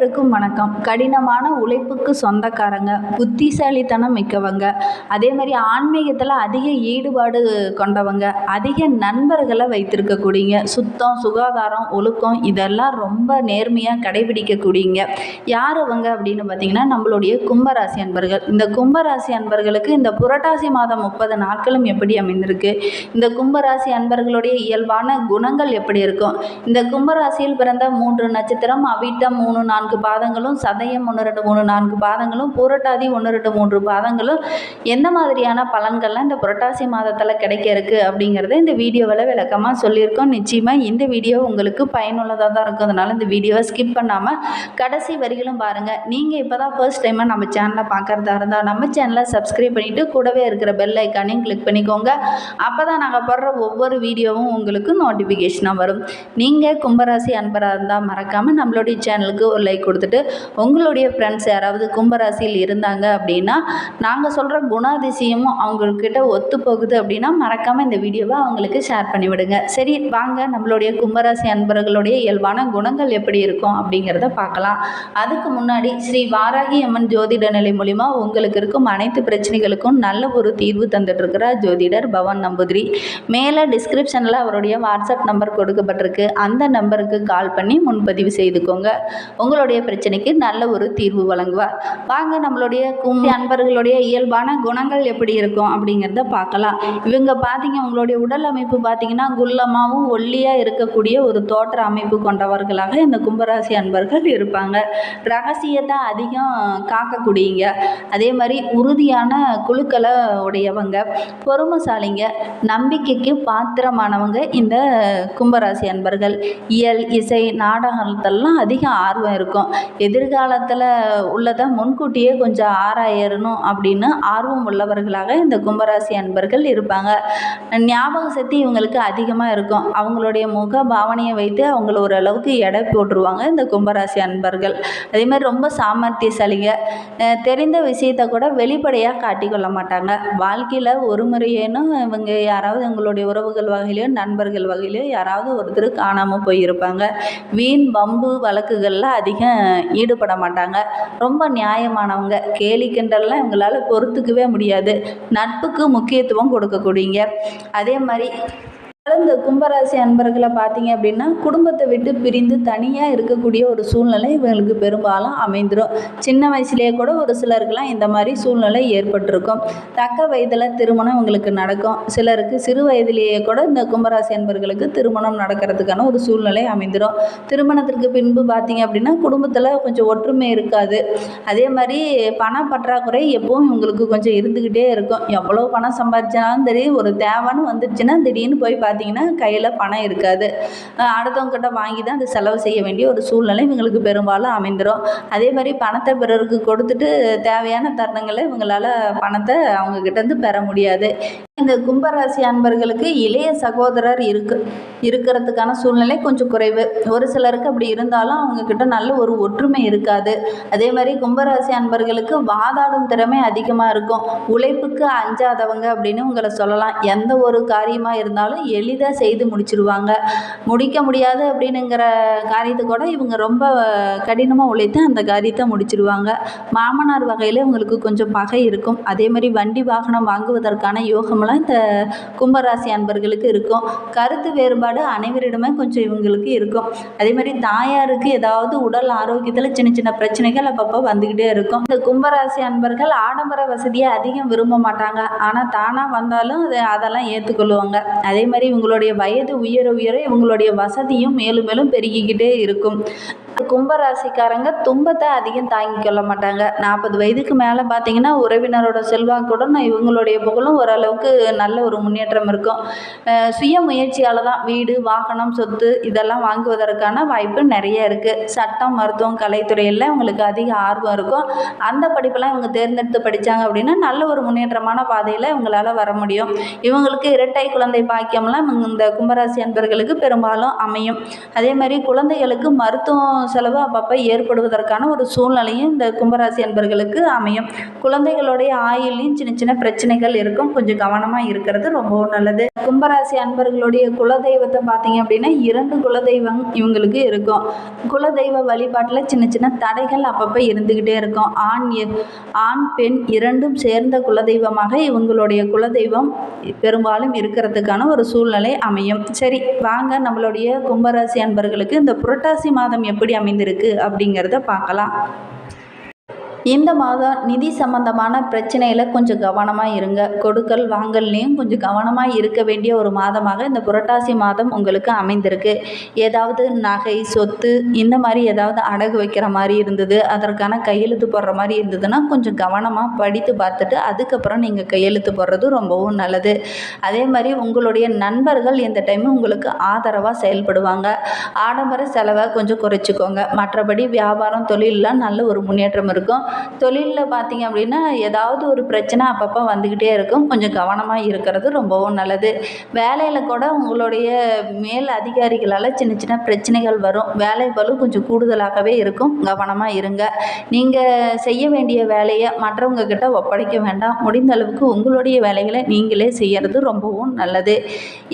அனைவருக்கும் வணக்கம். கடினமான உழைப்புக்கு சொந்தக்காரங்க புத்திசாலித்தனம் மிக்கவங்க அதே மாதிரி ஆன்மீகத்தில் அதிக ஈடுபாடு கொண்டவங்க அதிக நண்பர்களை வைத்திருக்கக்கூடியங்க. சுத்தம் சுகாதாரம் ஒழுக்கம் இதெல்லாம் ரொம்ப நேர்மையாக கடைபிடிக்கக்கூடியங்க. யார் அவங்க அப்படின்னு பார்த்தீங்கன்னா நம்மளுடைய கும்பராசி அன்பர்கள். இந்த கும்பராசி அன்பர்களுக்கு இந்த புரட்டாசி மாதம் முப்பது நாட்களும் எப்படி அமைந்திருக்கு? இந்த கும்பராசி அன்பர்களுடைய இயல்பான குணங்கள் எப்படி இருக்கும்? இந்த கும்பராசியில் பிறந்த மூன்று நட்சத்திரம் அவிட்டம் மூணு நான்கு பாதங்களும் சதயம் ஒன்று ரெண்டு மூணு நான்கு பாதங்களும் பூரட்டாதி ஒன்று ரெண்டு மூன்று பாதங்களும். எந்த மாதிரியான பலன்கள்லாம் இந்த புரட்டாசி மாதத்தில் கிடைக்க இருக்குது அப்படிங்கிறத இந்த வீடியோவில் விளக்கமாக சொல்லியிருக்கோம். நிச்சயமாக இந்த வீடியோ உங்களுக்கு பயனுள்ளதாக தான் இருக்கும். அதனால் இந்த வீடியோவை ஸ்கிப் பண்ணாமல் கடைசி வரிகளும் பாருங்கள் நீங்கள் இப்போ தான் ஃபர்ஸ்ட் டைமாக நம்ம சேனலை பார்க்குறதா இருந்தால் நம்ம சேனலை சப்ஸ்கிரைப் பண்ணிவிட்டு கூடவே இருக்கிற பெல் ஐக்கானையும் கிளிக் பண்ணிக்கோங்க. அப்போ தான் நாங்கள் போடுற ஒவ்வொரு வீடியோவும் உங்களுக்கு நோட்டிஃபிகேஷனாக வரும். நீங்கள் கும்பராசி அன்பராக இருந்தால் மறக்காமல் நம்மளுடைய சேனலுக்கு ஒரு லைக் கொடுத்துட்டு உங்களுடைய ஃப்ரெண்ட்ஸ் யாராவது கும்பராசியில் இருந்தாங்க அப்படின்னா நாங்கள் சொல்கிற குணாதிசயமும் அவங்கக்கிட்ட ஒத்து போகுது அப்படின்னா மறக்காமல் இந்த வீடியோவை அவங்களுக்கு ஷேர் பண்ணிவிடுங்க. சரி வாங்க நம்மளுடைய கும்பராசி அன்பர்களுடைய இயல்பான குணங்கள் எப்படி இருக்கும் அப்படிங்கிறத பார்க்கலாம். அதுக்கு முன்னாடி ஸ்ரீ வாராகி அம்மன் ஜோதிட நிலை மூலிமா உங்களுக்கு இருக்கும் அனைத்து பிரச்சனைகளுக்கும் நல்ல ஒரு தீர்வு தந்துட்டுருக்கிறார் ஜோதிடர் பவன் நம்பூதிரி. மேலே டிஸ்கிரிப்ஷனில் அவருடைய வாட்ஸ்அப் நம்பர் கொடுக்கப்பட்டிருக்கு. அந்த நம்பருக்கு கால் பண்ணி முன்பதிவு செய்துக்கோங்க. உங்களுடைய பிரச்சனைக்கு நல்ல ஒரு தீர்வு வழங்குவார். வாங்க நம்மளுடைய கும்பி அன்பர்களுடைய இயல்பான குணங்கள் எப்படி இருக்கும் அப்படிங்கிறத பார்க்கலாம். இவங்க பார்த்தீங்க உங்களுடைய உடல் அமைப்பு பார்த்தீங்கன்னா குள்ளமாகவும் ஒல்லியாக இருக்கக்கூடிய ஒரு தோற்ற அமைப்பு கொண்டவர்களாக இந்த கும்பராசி அன்பர்கள் இருப்பாங்க. ரகசியத்தை அதிகம் காக்கக்கூடியங்க. அதே மாதிரி உறுதியான குழுக்களை உடையவங்க பொறுமைசாலிங்க நம்பிக்கைக்கு பாத்திரமானவங்க இந்த கும்பராசி அன்பர்கள். இயல் இசை நாடகத்தெல்லாம் அதிக ஆர்வம் இருக்கும். எதிர்காலத்தில் உள்ளதை முன்கூட்டியே கொஞ்சம் ஆராயணும் அப்படின்னு ஆர்வம் உள்ளவர்களாக இந்த கும்பராசி அன்பர்கள் இருப்பாங்க. ஞாபக சக்தி இவங்களுக்கு அதிகமாக இருக்கும். அவங்களுடைய முக பாவனையை வைத்து அவங்கள ஓரளவுக்கு எடை போட்டுருவாங்க இந்த கும்பராசி அன்பர்கள். அதே மாதிரி ரொம்ப சாமர்த்தியசாலிங்க. தெரிந்த விஷயத்த கூட வெளிப்படையாக காட்டிக்கொள்ள மாட்டாங்க. வாழ்க்கையில் ஒரு முறையேனும் இவங்க யாராவது உங்களுடைய உறவுகள் வகையிலையோ நண்பர்கள் வகையிலையோ யாராவது ஒருத்தர் காணாமல் போயிருப்பாங்க. வீண் வம்பு வழக்குகளில் அதிகம் ஈடுபட மாட்டாங்க. ரொம்ப நியாயமானவங்க. கேலி கிண்டல்லாம் இவங்களால பொறுத்துக்கவே முடியாது. நட்புக்கு முக்கியத்துவம் கொடுக்கக்கூடியங்க அதே மாதிரி இந்த கும்பராசி அன்பர்களை பார்த்தீங்க அப்படின்னா குடும்பத்தை விட்டு பிரிந்து தனியாக இருக்கக்கூடிய ஒரு சூழ்நிலை இவங்களுக்கு பெரும்பாலும் அமைந்துடும் சின்ன வயசுலேயே கூட ஒரு சிலருக்கெலாம் இந்த மாதிரி சூழ்நிலை ஏற்பட்டிருக்கும். தக்க வயதில் திருமணம் இவங்களுக்கு நடக்கும். சிலருக்கு சிறு வயதிலேயே கூட இந்த கும்பராசி அன்பர்களுக்கு திருமணம் நடக்கிறதுக்கான ஒரு சூழ்நிலை அமைந்துடும் திருமணத்திற்கு பின்பு பார்த்தீங்க அப்படின்னா குடும்பத்தில் கொஞ்சம் ஒற்றுமை இருக்காது. அதே மாதிரி பண பற்றாக்குறை எப்பவும் இவங்களுக்கு கொஞ்சம் இருந்துக்கிட்டே இருக்கும். எவ்வளோ பணம் சம்பாதிச்சாலும் தெரியும் ஒரு தேவைன்னு வந்துடுச்சுன்னா திடீர்னு போய் பார்த்து பார்த்தீங்கன்னா கையில் பணம் இருக்காது. அஹ் அடுத்தவங்ககிட்ட வாங்கி தான் அது செலவு செய்ய வேண்டிய ஒரு சூழ்நிலை இவங்களுக்கு பெரும்பாலும் அமைந்துடும் அதே மாதிரி பணத்தை பிறருக்கு கொடுத்துட்டு தேவையான தருணங்களை இவங்களால் பணத்தை அவங்கக்கிட்டேருந்து பெற முடியாது. இந்த கும்பராசி அன்பர்களுக்கு இளைய சகோதரர் இருக்கு. இருக்கிறதுக்கான சூழ்நிலை கொஞ்சம் குறைவு. ஒரு சிலருக்கு அப்படி இருந்தாலும் அவங்கக்கிட்ட நல்ல ஒரு ஒற்றுமை இருக்காது. அதே மாதிரி கும்பராசி அன்பர்களுக்கு வாதாடும் திறமை அதிகமாக இருக்கும். உழைப்புக்கு அஞ்சாதவங்க அப்படின்னு உங்களை சொல்லலாம். எந்த ஒரு காரியமாக இருந்தாலும் எளிதாக செய்து முடிச்சிருவாங்க. முடிக்க முடியாது அப்படின்னுங்கிற காரியத்தை கூட இவங்க ரொம்ப கடினமாக உழைத்து அந்த காரியத்தை முடிச்சிருவாங்க. மாமனார் வகையில் இவங்களுக்கு கொஞ்சம் பகை இருக்கும். அதே மாதிரி வண்டி வாகனம் வாங்குவதற்கான யோகமெல்லாம் இந்த கும்பராசி அன்பர்களுக்கு இருக்கும். கருத்து வேறுபாடு அனைவரிடமே கொஞ்சம் இவங்களுக்கு இருக்கும். அதே மாதிரி தாயாருக்கு ஏதாவது உடல் ஆரோக்கியத்தில் சின்ன சின்ன பிரச்சனைகள் அப்பப்போ வந்துக்கிட்டே இருக்கும். இந்த கும்பராசி அன்பர்கள் ஆடம்பர வசதியை அதிகம் விரும்ப மாட்டாங்க. ஆனால் தானாக வந்தாலும் அதை அதெல்லாம் ஏற்றுக்கொள்ளுவாங்க அதே மாதிரி இவங்களுடைய வயது உயர உயர இவங்களுடைய வசதியும் மேலும் மேலும் பெருகிக்கிட்டே இருக்கும். கும்பராசிக்காரங்க துன்பத்தை அதிகம் தாங்கி கொள்ள மாட்டாங்க. நாற்பது வயதுக்கு மேலே பார்த்தீங்கன்னா உறவினரோட செல்வாக்குடன் இவங்களுடைய புகழும் ஓரளவுக்கு நல்ல ஒரு முன்னேற்றம் இருக்கும். சுய முயற்சியால் தான் வீடு வாகனம் சொத்து இதெல்லாம் வாங்குவதற்கான வாய்ப்பு நிறைய இருக்குது சட்டம் மருத்துவம் கலைத்துறையில் அவங்களுக்கு அதிக ஆர்வம் இருக்கும். அந்த படிப்பெல்லாம் இவங்க தேர்ந்தெடுத்து படித்தாங்க அப்படின்னா நல்ல ஒரு முன்னேற்றமான பாதையில் இவங்களால் வர முடியும். இவங்களுக்கு இரட்டை குழந்தை பாக்கியம்லாம் இந்த கும்பராசி அன்பர்களுக்கு பெரும்பாலும் அமையும். அதே மாதிரி குழந்தைகளுக்கு மருத்துவம் செலவு அப்பப்போ ஏற்படுவதற்கான ஒரு சூழ்நிலையும் இந்த கும்பராசி அன்பர்களுக்கு அமையும். குழந்தைகளுடைய ஆயுள்லையும் சின்ன சின்ன பிரச்சனைகள் இருக்கும். கொஞ்சம் கவனம் கவனமாக இருக்கிறது ரொம்பவும் நல்லது. கும்பராசி அன்பர்களுடைய குலதெய்வத்தை பார்த்தீங்க அப்படின்னா இரண்டு குலதெய்வம் இவங்களுக்கு இருக்கும். குலதெய்வ வழிபாட்டில் சின்ன சின்ன தடைகள் அப்பப்போ இருந்துக்கிட்டே இருக்கும். ஆண் எ- ஆண் பெண் இரண்டும் சேர்ந்த குலதெய்வமாக இவங்களுடைய குலதெய்வம் பெரும்பாலும் இருக்கிறதுக்கான ஒரு சூழ்நிலை அமையும். சரி வாங்க நம்மளுடைய கும்பராசி அன்பர்களுக்கு இந்த புரட்டாசி மாதம் எப்படி அமைந்திருக்கு அப்படிங்கிறத பார்க்கலாம். இந்த மாதம் நிதி சம்பந்தமான பிரச்சனையில் கொஞ்சம் கவனமாக இருங்க. கொடுக்கல் வாங்கல்லையும் கொஞ்சம் கவனமாக இருக்க வேண்டிய ஒரு மாதமாக இந்த புரட்டாசி மாதம் உங்களுக்கு அமைந்திருக்கு. ஏதாவது நகை சொத்து இந்த மாதிரி ஏதாவது அடகு வைக்கிற மாதிரி இருந்தது அதற்கான கையெழுத்து போடுற மாதிரி இருந்ததுன்னா கொஞ்சம் கவனமாக படித்து பார்த்துட்டு அதுக்கப்புறம் நீங்கள் கையெழுத்து போடுறது ரொம்பவும் நல்லது. அதே மாதிரி உங்களுடைய நண்பர்கள் இந்த டைம் உங்களுக்கு ஆதரவாக செயல்படுவாங்க. ஆடம்பர செலவை கொஞ்சம் குறைச்சிக்கோங்க. மற்றபடி வியாபாரம் தொழிலெலாம் நல்ல ஒரு முன்னேற்றம் இருக்கும். தொழிலில் பார்த்தீங்க அப்படின்னா ஏதாவது ஒரு பிரச்சனை அப்பப்போ வந்துக்கிட்டே இருக்கும். கொஞ்சம் கவனமாக இருக்கிறது ரொம்பவும் நல்லது. வேலையில் கூட உங்களுடைய மேல் அதிகாரிகளால் சின்ன சின்ன பிரச்சனைகள் வரும். வேலை பலு கொஞ்சம் கூடுதலாகவே இருக்கும். கவனமாக இருங்க. நீங்கள் செய்ய வேண்டிய வேலையை மற்றவங்க கிட்ட ஒப்படைக்க வேண்டாம். முடிந்த அளவுக்கு உங்களுடைய வேலைகளை நீங்களே செய்யறது ரொம்பவும் நல்லது.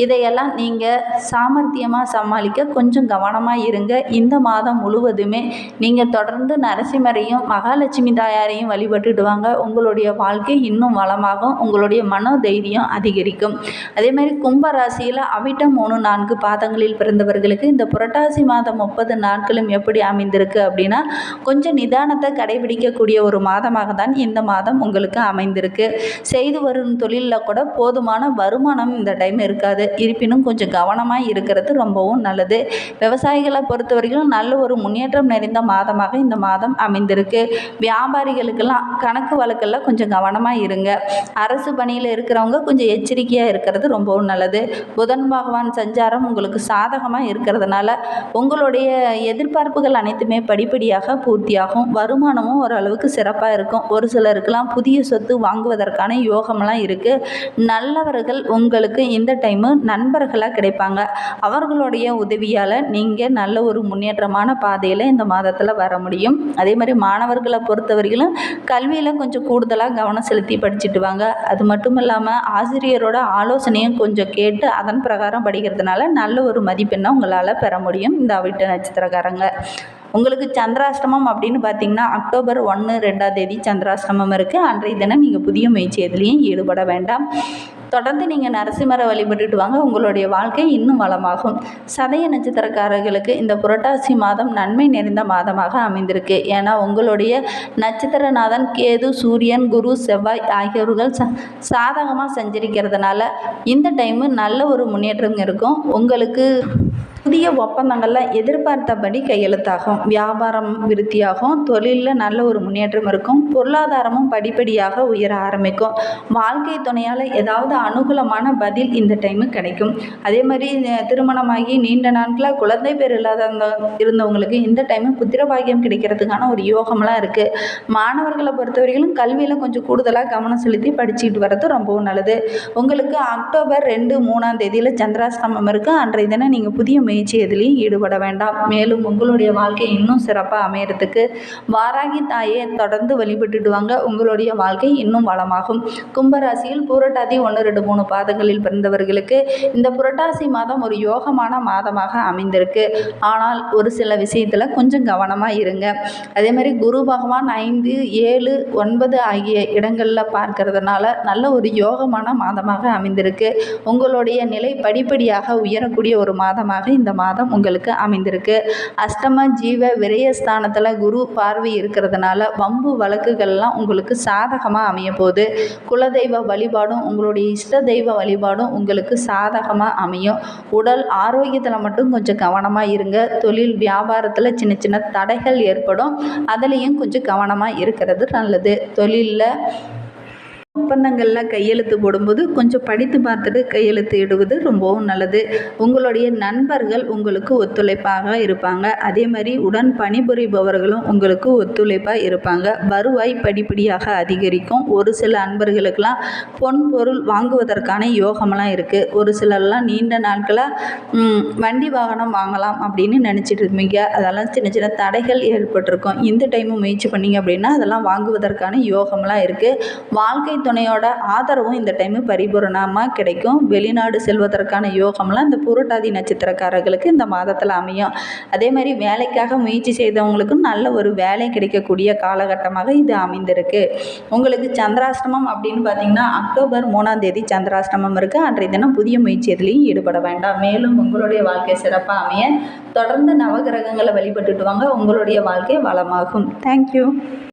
இதையெல்லாம் நீங்கள் சாமர்த்தியமாக சமாளிக்க கொஞ்சம் கவனமாக இருங்க. இந்த மாதம் முழுவதுமே நீங்கள் தொடர்ந்து நரசிம்மரையும் மகாலட்சுமி தாயாரையும் வழிபட்டுட்டு வாங்க உங்களுடைய வாழ்க்கை இன்னும் வளமாகும். உங்களுடைய மன தைரியம் அதிகரிக்கும். அதே மாதிரி கும்ப ராசியில் அவிட்டம் மூணு நான்கு பாதங்களில் பிறந்தவர்களுக்கு இந்த புரட்டாசி மாதம் முப்பது நாட்களும் எப்படி அமைந்திருக்கு அப்படின்னா கொஞ்சம் நிதானத்தை கடைபிடிக்கக்கூடிய ஒரு மாதமாக தான் இந்த மாதம் உங்களுக்கு அமைந்திருக்கு. செய்து வரும் தொழிலில் கூட போதுமான வருமானம் இந்த டைம் இருக்காது. இருப்பினும் கொஞ்சம் கவனமாக இருக்கிறது ரொம்பவும் நல்லது. விவசாயிகளை பொறுத்தவரைக்கும் நல்ல ஒரு முன்னேற்றம் நிறைந்த மாதமாக இந்த மாதம் அமைந்திருக்கு. வியாபாரிகளுக்கெல்லாம் கணக்கு வழக்கெல்லாம் கொஞ்சம் கவனமாக இருங்க. அரசு பணியில் இருக்கிறவங்க கொஞ்சம் எச்சரிக்கையாக இருக்கிறது ரொம்பவும் நல்லது. புதன் பகவான் சஞ்சாரம் உங்களுக்கு சாதகமாக இருக்கிறதுனால உங்களுடைய எதிர்பார்ப்புகள் அனைத்துமே படிப்படியாக பூர்த்தியாகும். வருமானமும் ஓரளவுக்கு சிறப்பாக இருக்கும். ஒரு சிலருக்கெல்லாம் புதிய சொத்து வாங்குவதற்கான யோகமெல்லாம் இருக்குது நல்லவர்கள் உங்களுக்கு இந்த டைமு நண்பர்களாக கிடைப்பாங்க. அவர்களுடைய உதவியால் நீங்கள் நல்ல ஒரு முன்னேற்றமான பாதையில் இந்த மாதத்தில் வர முடியும். அதே மாதிரி மாணவர்களை பொறுத்தவரையிலும் கல்வியில் கொஞ்சம் கூடுதலாக கவனம் செலுத்தி படிச்சுட்டு வாங்க. அது மட்டும் இல்லாமல் ஆசிரியரோட ஆலோசனையும் கொஞ்சம் கேட்டு அதன் பிரகாரம் படிக்கிறதுனால நல்ல ஒரு மதிப்பெண்ணை உங்களால் பெற முடியும் இந்த அவிட்ட நட்சத்திரக்காரங்க. உங்களுக்கு சந்திராஷ்டமம் அப்படின்னு பார்த்தீங்கன்னா அக்டோபர் ஒன்று ரெண்டாம் தேதி சந்திராஷ்டமம் இருக்குது அன்றைய தினம் நீங்கள் புதிய முயற்சி எதுலேயும் ஈடுபட வேண்டாம். தொடர்ந்து நீங்கள் நரசிம்மரை வழிபட்டுட்டு வாங்க. உங்களுடைய வாழ்க்கை இன்னும் வளமாகும். சதய நட்சத்திரக்காரர்களுக்கு இந்த புரட்டாசி மாதம் நன்மை நிறைந்த மாதமாக அமைந்திருக்கு. ஏன்னா உங்களுடைய நட்சத்திரநாதன் கேது சூரியன் குரு செவ்வாய் ஆகியோர்கள் ச சாதகமாக செஞ்சிருக்கிறதுனால இந்த டைமு நல்ல ஒரு முன்னேற்றம் இருக்கும். உங்களுக்கு புதிய ஒப்பந்தங்கள்லாம் எதிர்பார்த்தபடி கையெழுத்தாகும். வியாபாரம் விருத்தியாகும். தொழிலில் நல்ல ஒரு முன்னேற்றம் இருக்கும். பொருளாதாரமும் படிப்படியாக உயர ஆரம்பிக்கும். வாழ்க்கை துணையால் ஏதாவது அனுகூலமான பதில் இந்த டைமு கிடைக்கும். அதே மாதிரி திருமணமாகி நீண்ட நாட்களாக குழந்தை பேர் இல்லாத இருந்தவங்களுக்கு இந்த டைமு புத்திரபாகியம் கிடைக்கிறதுக்கான ஒரு யோகம்லாம் இருக்குது மாணவர்களை பொறுத்தவரையிலும் கல்வியில் கொஞ்சம் கூடுதலாக கவனம் செலுத்தி படிச்சுட்டு வர்றது ரொம்பவும் நல்லது. உங்களுக்கு அக்டோபர் ரெண்டு மூணாம் தேதியில் சந்திராஷ்டமம் இருக்குது அன்றைய தினம் நீங்கள் புதிய முயற்சி எதுலேயும் ஈடுபட வேண்டாம். மேலும் உங்களுடைய வாழ்க்கை இன்னும் சிறப்பாக அமையறதுக்கு வாராகி தாயை தொடர்ந்து வழிபட்டுடுவாங்க. உங்களுடைய வாழ்க்கை இன்னும் வளமாகும். கும்பராசியில் பூரட்டாதி ஒன்று ரெண்டு மூணு பாதங்களில் பிறந்தவர்களுக்கு இந்த புரட்டாசி மாதம் ஒரு யோகமான மாதமாக அமைந்திருக்கு. ஆனால் ஒரு சில விஷயத்தில் கொஞ்சம் கவனமாக இருங்க. அதே மாதிரி குரு பகவான் ஐந்து ஏழு ஒன்பது ஆகிய இடங்களில் பார்க்கறதுனால நல்ல ஒரு யோகமான மாதமாக அமைந்திருக்கு. உங்களுடைய நிலை படிப்படியாக உயரக்கூடிய ஒரு மாதமாக இந்த இந்த மாதம் உங்களுக்கு அமைந்திருக்கு. அஷ்டம ஜீவ விரயஸ்தானத்தில் குரு பார்வை இருக்கிறதுனால வம்பு வழக்குகள்லாம் உங்களுக்கு சாதகமாக அமைய போகுது குலதெய்வ வழிபாடும் உங்களுடைய இஷ்ட தெய்வ வழிபாடும் உங்களுக்கு சாதகமாக அமையும். உடல் ஆரோக்கியத்தில் மட்டும் கொஞ்சம் கவனமாக இருங்க. தொழில் வியாபாரத்தில் சின்ன சின்ன தடைகள் ஏற்படும். அதுலேயும் கொஞ்சம் கவனமாக இருக்கிறது நல்லது. தொழிலில் ஒப்பந்தங்களில் கையெழுத்து போடும்போது கொஞ்சம் படித்து பார்த்துட்டு கையெழுத்து இடுவது ரொம்பவும் நல்லது. உங்களுடைய நண்பர்கள் உங்களுக்கு ஒத்துழைப்பாக இருப்பாங்க. அதே மாதிரி உடன் பணிபுரிபவர்களும் உங்களுக்கு ஒத்துழைப்பாக இருப்பாங்க. வருவாய் படிப்படியாக அதிகரிக்கும். ஒரு சில அன்பர்களுக்கெல்லாம் பொன் பொருள் வாங்குவதற்கான யோகமெல்லாம் இருக்குது ஒரு சிலர்லாம் நீண்ட நாட்களாக வண்டி வாகனம் வாங்கலாம் அப்படின்னு நினச்சிட்டு இருப்பீங்க. அதெல்லாம் சின்ன சின்ன தடைகள் ஏற்பட்டிருக்கும். இந்த டைமும் முயற்சி பண்ணீங்க அப்படின்னா அதெல்லாம் வாங்குவதற்கான யோகமெல்லாம் இருக்குது வாழ்க்கை துணையோட ஆதரவும் இந்த டைமு பரிபூரணமாக கிடைக்கும். வெளிநாடு செல்வதற்கான யோகம்லாம் இந்த புரட்டாதி நட்சத்திரக்காரர்களுக்கு இந்த மாதத்தில் அமையும். அதே மாதிரி வேலைக்காக முயற்சி செய்தவங்களுக்கும் நல்ல ஒரு வேலை கிடைக்கக்கூடிய காலகட்டமாக இது அமைந்திருக்கு. உங்களுக்கு சந்திராஷ்டமம் அப்படின்னு பார்த்தீங்கன்னா அக்டோபர் மூணாம் தேதி சந்திராஷ்டமம் இருக்குது அன்றைய தினம் புதிய முயற்சி எதுலேயும் ஈடுபட வேண்டாம். மேலும் உங்களுடைய வாழ்க்கை சிறப்பாக அமைய தொடர்ந்து நவகிரகங்களை வழிபட்டுட்டு வாங்க. உங்களுடைய வாழ்க்கை வளமாகும். தேங்க்யூ